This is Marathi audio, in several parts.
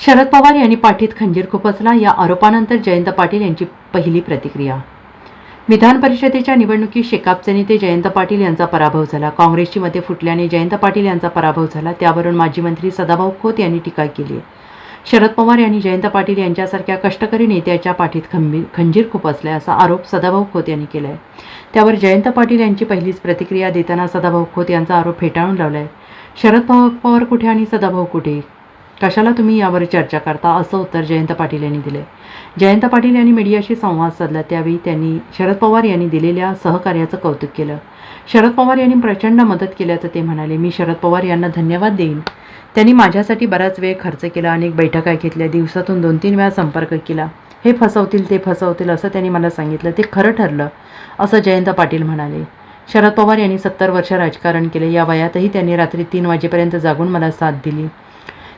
शरद पवार यांनी पाठीत खंजीर खुपसला या आरोपानंतर जयंत पाटील यांची पहिली प्रतिक्रिया. विधान परिषदेच्या निवडणुकीत शेकापचे नेते जयंत पाटील यांचा पराभव झाला. काँग्रेसची मते फुटल्याने जयंत पाटील यांचा पराभव झाला. त्यावरून माजी मंत्री सदाभाऊ खोत यांनी टीका केली. आहे शरद पवार यांनी जयंत पाटील यांच्यासारख्या कष्टकरी नेत्याच्या पाठीत खंबी खंजीर खुपसलाय असा आरोप सदाभाऊ खोत यांनी केला आहे त्यावर जयंत पाटील यांची पहिलीच प्रतिक्रिया देताना सदाभाऊ खोत यांचा आरोप फेटाळून लावला आहे शरद पवार पवार कुठे आणि सदाभाऊ कुठे? कशाला तुम्ही यावर चर्चा करता असं उत्तर जयंत पाटील यांनी दिले. जयंत पाटील यांनी मीडियाशी संवाद साधला त्यावेळी त्यांनी शरद पवार यांनी दिलेल्या सहकार्याचं कौतुक केलं. शरद पवार यांनी प्रचंड मदत केल्याचं ते म्हणाले मी शरद पवार यांना धन्यवाद देईन. त्यांनी माझ्यासाठी बराच वेळ खर्च केला अनेक बैठका घेतल्या दिवसातून दोन तीन वेळा संपर्क केला. हे फसवतील ते फसवतील असं त्यांनी मला सांगितलं. ते खरं ठरलं असं जयंत पाटील म्हणाले. शरद पवार यांनी सत्तर वर्ष राजकारण केले. या वयातही त्यांनी रात्री तीन वाजेपर्यंत जागून मला साथ दिली.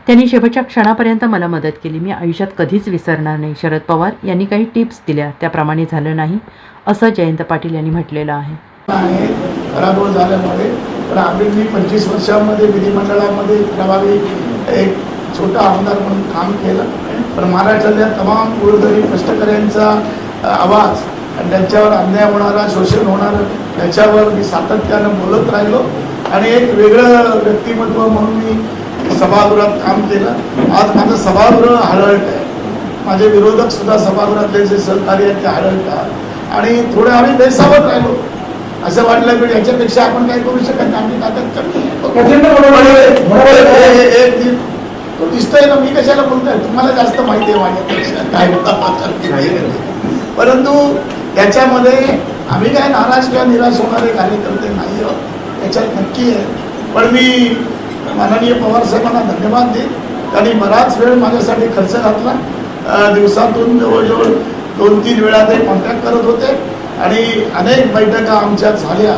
त्यांनी शेवटच्या क्षणापर्यंत मला मदत केली. मी आयुष्यात कधीच विसरणार नाही. शरद पवार यांनी काही टिप्स दिल्या. त्याप्रमाणे झालं नाही असं जयंत पाटील यांनी म्हटलेलं आहे. पराभव झाल्यामुळे पण आम्ही मी पंचवीस वर्षामध्ये विधिमंडळामध्ये प्रभावी एक छोटा आमदार म्हणून काम केलं. पण महाराष्ट्रातल्या तमाम कुळधरी कष्टकऱ्यांचा आवाज आणि त्यांच्यावर अन्याय होणारा शोषण होणारं त्याच्यावर मी सातत्यानं बोलत राहिलो. आणि एक वेगळं व्यक्तिमत्व म्हणून मी सभागृहात काम केलं. आज माझं सभागृह हळहळत आहे माझे विरोधक सुद्धा सभागृहातले जे सहकारी आहेत ते हळहळतात आणि थोडं आम्ही बेसावत राहिलो. असं वाटलं की याच्यापेक्षा आपण काय करू शकत नाही. ताकद कमी तो दिसतोय ना मी कशाला बोलतोय? तुम्हाला जास्त माहिती आहे माझ्यापेक्षा. काय होता? परंतु याच्यामध्ये आम्ही काय नाराज किंवा निराश होणारे कार्यकर्ते नाही आहोत याच्यात नक्की आहे. पण मी माननीय पवार साहेबांना धन्यवाद देईन. त्यांनी बराच वेळ माझ्यासाठी खर्च घातला. दिवसातून जवळजवळ दोन तीन वेळा ते कॉन्टॅक्ट करत होते. आणि अनेक बैठका आमच्या झाल्या.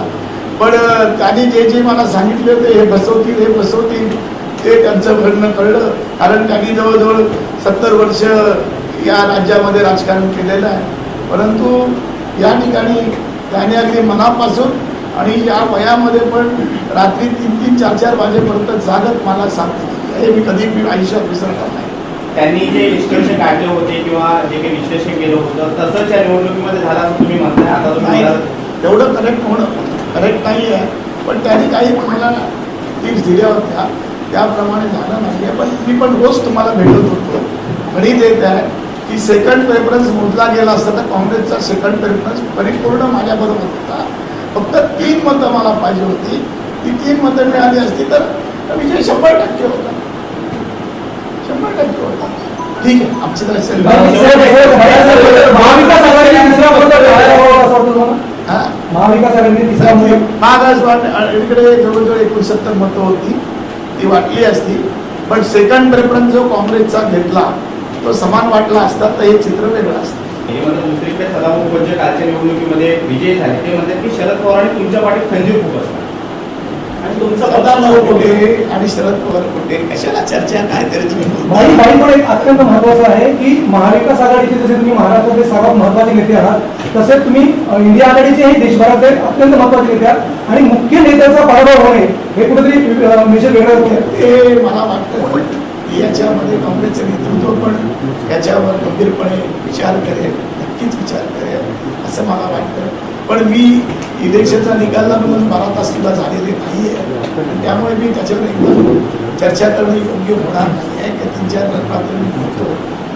पण त्यांनी जे जे मला सांगितले होते हे बसवतील हे बसवतील ते त्यांचं घडणं कळलं. कारण त्यांनी जवळजवळ सत्तर वर्ष या राज्यामध्ये राजकारण केलेलं आहे. परंतु या ठिकाणी त्याने अगदी मनापासून आणि या वयामध्ये पण रात्री तीन तीन चार चार वाजेपर्यंत जागत मला साथ दिली. हे मी कधी मी आयुष्यात विसरणार नाही. त्यांनी जे निष्कर्ष काढले होते किंवा जे काही विश्लेषण केलं होतं तसंच या निवडणुकीमध्ये झालं असं तुम्ही म्हणताय. आता तुम्ही नाही तेवढं करेक्ट होणं करेक्ट नाही आहे. पण त्यांनी काही मला टिप्स दिल्या होत्या. त्याप्रमाणे झालं नाही आहे. पण मी पण रोज तुम्हाला भेटत होतो. गणित येत आहे की सेकंड प्रेफरन्स मोजला गेला असता तर काँग्रेसचा सेकंड प्रेफरन्स परिपूर्ण माझ्याबरोबर होता. फक्त तीन मतं मला पाहिजे होती. ती तीन मतं मिळाली असती तर विजय शंभर टक्के होता. शंभर टक्के होता. ठीक आहे आमचं महाविकास आघाडीने तिसरा महाविकास इकडे जवळजवळ एकोणसत्तर मतं होती. ती वाटली असती. पण सेकंड प्रेफरन्स जो काँग्रेसचा घेतला तो समान वाटला असता तर हे चित्र वेगळं असतं. हे म्हणतात दुसरीकडे सदाभाऊ कालच्या निवडणुकीमध्ये विजय झाले. ते म्हणतात की शरद पवारांनी तुमच्या पाठीत खंजीर खूप असणार आणि तुमचा सदाभाऊ कुठे आणि शरद पवार कुठे? कशाला चर्चा काय तरी तुम्ही भाई बोलता? भाई पण एक अत्यंत महत्वाचं आहे की महाविकास आघाडीचे जसे तुम्ही महाराष्ट्रातले सर्वात महत्त्वाचे नेते आहात तसे तुम्ही इंडिया आघाडीचे हे देशभरातले अत्यंत महत्त्वाचे नेते आहात. आणि मुख्य नेत्याचा पराभव होणे हे कुठेतरी मेजर वेगळं होते. ते मला वाटतं याच्यामध्ये काँग्रेसचं नेतृत्व पण याच्यावर गंभीरपणे विचार करेल नक्कीच विचार करेल असं मला वाटतं. पण मी इलेक्शनचा निकालला म्हणून बारा तास सुद्धा झालेले नाही आहे त्यामुळे मी त्याच्यावर एकदम चर्चा करणं योग्य होणार नाही आहे की तीन चार रात्र मी बोलतो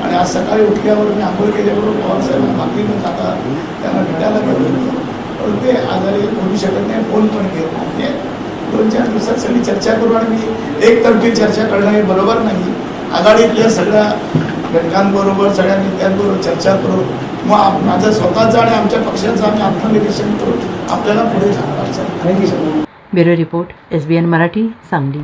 आणि आज सकाळी उठल्यावर मी आंघोळ केल्याबरोबर पवारसाहेबांना न जाता त्यांना भेटायला गेलो होतो. पण ते आजारी बोलू शकत नाही फोन पण घेत नाही दोन चार दिवसात सगळी चर्चा करू आणि मी एकतर्फी चर्चा करणं हे बरोबर नाही. आघाडीतल्या सगळ्या घटकांबरोबर सगळ्या नेत्यांबरोबर चर्चा करू. मग आप- माझं स्वतःचं आणि आमच्या पक्षाचं आम्ही आत्मनिरीक्षण करू आपल्याला पुढे जाणार thank you sir bureau report S B N Marathi Sangli.